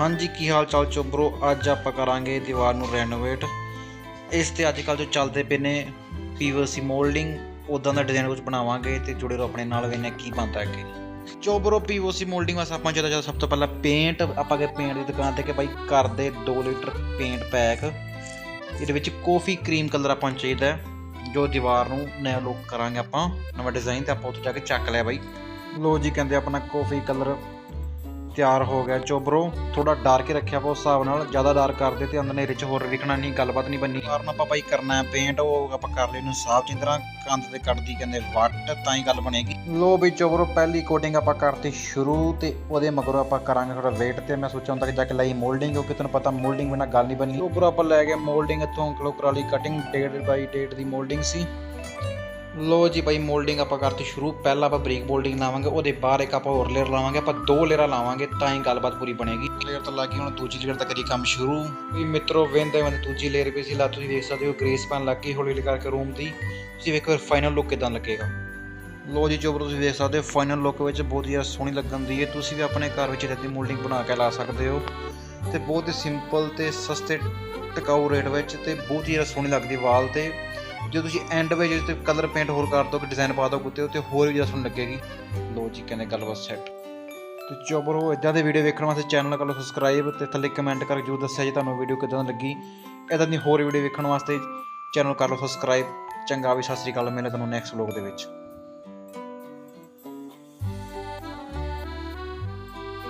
ਹਾਂਜੀ, ਕੀ ਹਾਲ ਚਾਲ ਚੋਬਰੋ? ਅੱਜ ਆਪਾਂ ਕਰਾਂਗੇ ਦੀਵਾਰ ਨੂੰ ਰੈਨੋਵੇਟ ਇਸ ਤੇ ਅੱਜ ਕੱਲ ਜੋ ਚੱਲਦੇ ਪਏ ਨੇ ਪੀਵੀਸੀ ਮੋਲਡਿੰਗ ਉਦਾਂ ਦਾ ਡਿਜ਼ਾਈਨ ਕੁਝ ਬਣਾਵਾਂਗੇ ਤੇ ਜੁੜੇ ਰਹੋ ਆਪਣੇ ਨਾਲ ਵੇਨੇ ਕੀ ਬਣਦਾ ਅੱਗੇ। ਚੋਬਰੋ ਪੀਵੀਸੀ ਮੋਲਡਿੰਗ ਵਾਸਤੇ ਆਪਾਂ ਜਦੋਂ ਜਦੋਂ ਸਭ ਤੋਂ ਪਹਿਲਾਂ ਪੇਂਟ ਆਪਾਂ ਗਏ ਪੇਂਟ ਦੀ ਦੁਕਾਨ ਤੇ ਕਿ ਬਾਈ ਕਰ ਦੇ 2 ਲੀਟਰ ਪੇਂਟ ਪੈਕ ਇਹਦੇ ਵਿੱਚ ਕਾਫੀ ਕਰੀਮ ਕਲਰ ਆਪਾਂ ਨੂੰ ਚਾਹੀਦਾ ਜੋ ਦੀਵਾਰ ਨੂੰ ਨਵਾਂ ਲੁੱਕ ਕਰਾਂਗੇ ਆਪਾਂ, ਨਵਾਂ ਡਿਜ਼ਾਈਨ ਤੇ ਆਪਾਂ ਉੱਥੇ ਜਾ ਕੇ ਚੱਕ ਲਿਆ ਬਾਈ। ਲੋ ਜੀ, ਕਹਿੰਦੇ ਆਪਣਾ ਕਾਫੀ ਕਲਰ ਤਿਆਰ ਹੋ ਗਿਆ। ਚੋਬਰੋ ਥੋੜਾ ਡਰ ਕੇ ਰੱਖਿਆ ਆਪਾਂ ਉਸ ਹਿਸਾਬ ਨਾਲ। ਜ਼ਿਆਦਾ ਡਰ ਕਰਦੇ ਤੇ ਅੰਦਰ ਚ ਹੋਰ ਵਿਖਣਾ ਨਹੀਂ, ਗੱਲਬਾਤ ਨਹੀਂ ਬੰਨੀ ਕਾਰਨ ਆਪਾਂ ਭਾਈ ਕਰਨਾ ਹੈ ਪੇਂਟ ਉਹ ਆਪਾਂ ਕਰ ਲਈ ਨੂੰ ਸਾਫ਼ ਚੰਗੀ ਤਰ੍ਹਾਂ ਕੰਧ ਤੇ ਕੱਢਦੀ ਕਹਿੰਦੇ, ਵੱਟ ਤਾਂ ਹੀ ਗੱਲ ਬਣੇਗੀ। ਲੋ ਵੀ ਚੋਬਰੋ ਪਹਿਲੀ ਕੋਟਿੰਗ ਆਪਾਂ ਕਰਤੀ ਸ਼ੁਰੂ ਤੇ ਉਹਦੇ ਮਗਰੋਂ ਆਪਾਂ ਕਰਾਂਗੇ ਥੋੜਾ ਵੇਟ ਤੇ। ਮੈਂ ਸੋਚਿਆ ਹੁੰਦਾ ਕਿ ਜਾ ਕੇ ਲਈ ਮੋਲਡਿੰਗ ਕਿਉਂਕਿ ਤੈਨੂੰ ਪਤਾ ਮੋਲਡਿੰਗ ਬਿਨਾ ਗੱਲ ਨਹੀਂ ਬੰਨੀ ਉੱਪਰ ਆਪਾਂ ਲੈ ਗਏ ਮੋਲਡਿੰਗ ਇੱਥੋਂ ਕਲੋਕਰ ਵਾਲੀ ਕਟਿੰਗ ਡੇਟ ਬਾਈ ਡੇਟ ਦੀ ਮੋਲਡਿੰਗ ਸੀ। ਲੋ ਜੀ ਭਾਈ ਮੋਲਡਿੰਗ ਆਪਾਂ ਕਰਤੀ ਸ਼ੁਰੂ। ਪਹਿਲਾਂ ਆਪਾਂ ਬ੍ਰੇਕ ਮੋਲਡਿੰਗ ਲਾਵਾਂਗੇ, ਉਹਦੇ ਬਾਅਦ ਇੱਕ ਆਪਾਂ ਹੋਰ ਲੇਅਰ ਲਾਵਾਂਗੇ। ਆਪਾਂ ਦੋ ਲੇਅਰਾਂ ਲਾਵਾਂਗੇ, ਤਾਂ ਹੀ ਗੱਲਬਾਤ ਪੂਰੀ ਬਣੇਗੀ। ਲੇਅਰ ਤਾਂ ਲੱਗੀ ਹੁਣ ਦੂਜੀ ਲੇਅਰ ਦਾ ਕਰੀ ਕੰਮ ਸ਼ੁਰੂ। ਵੀ ਮਿੱਤਰੋ ਵੇਂਦੇ ਮੈਂ ਦੂਜੀ ਲੇਅਰ ਵੀ ਸੀ, ਲਾ ਤੁਸੀਂ ਦੇਖ ਸਕਦੇ ਹੋ ਗ੍ਰੇਸ ਪੈਨ ਲੱਗ ਗਈ ਹੌਲੀ ਹੌਲੀ ਕਰਕੇ ਰੂਮ ਦੀ। ਤੁਸੀਂ ਵੇਖੋ ਫਾਈਨਲ ਲੁੱਕ ਕਿਦਾਂ ਲੱਗੇਗਾ। ਲੋ ਜੀ, ਜੋ ਤੁਸੀਂ ਦੇਖ ਸਕਦੇ ਹੋ ਫਾਈਨਲ ਲੁੱਕ ਵਿੱਚ ਬਹੁਤ ਹੀ ਜ਼ਿਆਦਾ ਸੋਹਣੀ ਲੱਗਣ ਦੀ ਹੈ। ਤੁਸੀਂ ਵੀ ਆਪਣੇ ਘਰ ਵਿੱਚ ਇਦਾਂ ਦੀ ਮੋਲਡਿੰਗ ਬਣਾ ਕੇ ਲਾ ਸਕਦੇ ਹੋ। ਤੇ ਬਹੁਤ ਹੀ ਸਿੰਪਲ ਤੇ ਸਸਤੇ ਟਿਕਾਊ ਰੇਟ ਵਿੱਚ ਤੇ ਬਹੁਤ ਹੀ ਜ਼ਿਆਦਾ ਸੋਹਣੀ ਲੱਗਦੀ ਵਾਲ ਤੇ। ਜੇ ਤੁਸੀਂ ਐਂਡ ਵਿੱਚ ਤੇ ਕਲਰ ਪੇਂਟ ਹੋਰ ਕਰ ਦੋ ਕਿ ਡਿਜ਼ਾਈਨ ਪਾ ਦੋ ਉੱਤੇ ਤੇ ਹੋਰ ਵੀ ਜ਼ਿਆਦਾ ਸੋਹਣੀ ਲੱਗੇਗੀ। ਲੋ ਜੀ, ਕਹਿੰਦੇ ਗੱਲਬਾਤ ਸੈੱਟ ਤੇ ਚੋਬਰ ਹੋ ਇਦਾਂ ਦੇ ਵੀਡੀਓ ਵੇਖਣ ਵਾਸਤੇ ਚੈਨਲ ਕਰ ਲਓ ਸਬਸਕ੍ਰਾਈਬ ਤੇ ਥੱਲੇ ਕਮੈਂਟ ਕਰਕੇ ਜਰੂਰ ਦੱਸਿਆ ਜੀ ਤੁਹਾਨੂੰ ਵੀਡੀਓ ਕਿਦਾਂ ਲੱਗੀ। ਇਦਾਂ ਦੀ ਹੋਰ ਵੀਡੀਓ ਵੇਖਣ ਵਾਸਤੇ ਚੈਨਲ ਕਰ ਲਓ ਸਬਸਕ੍ਰਾਈਬ ਚੰਗਾ ਵੀ ਸਤਿ ਸ੍ਰੀ ਅਕਾਲ ਮਿਲੇ ਤੁਹਾਨੂੰ ਨੈਕਸਟ ਵਲੋਗ ਦੇ ਵਿੱਚ।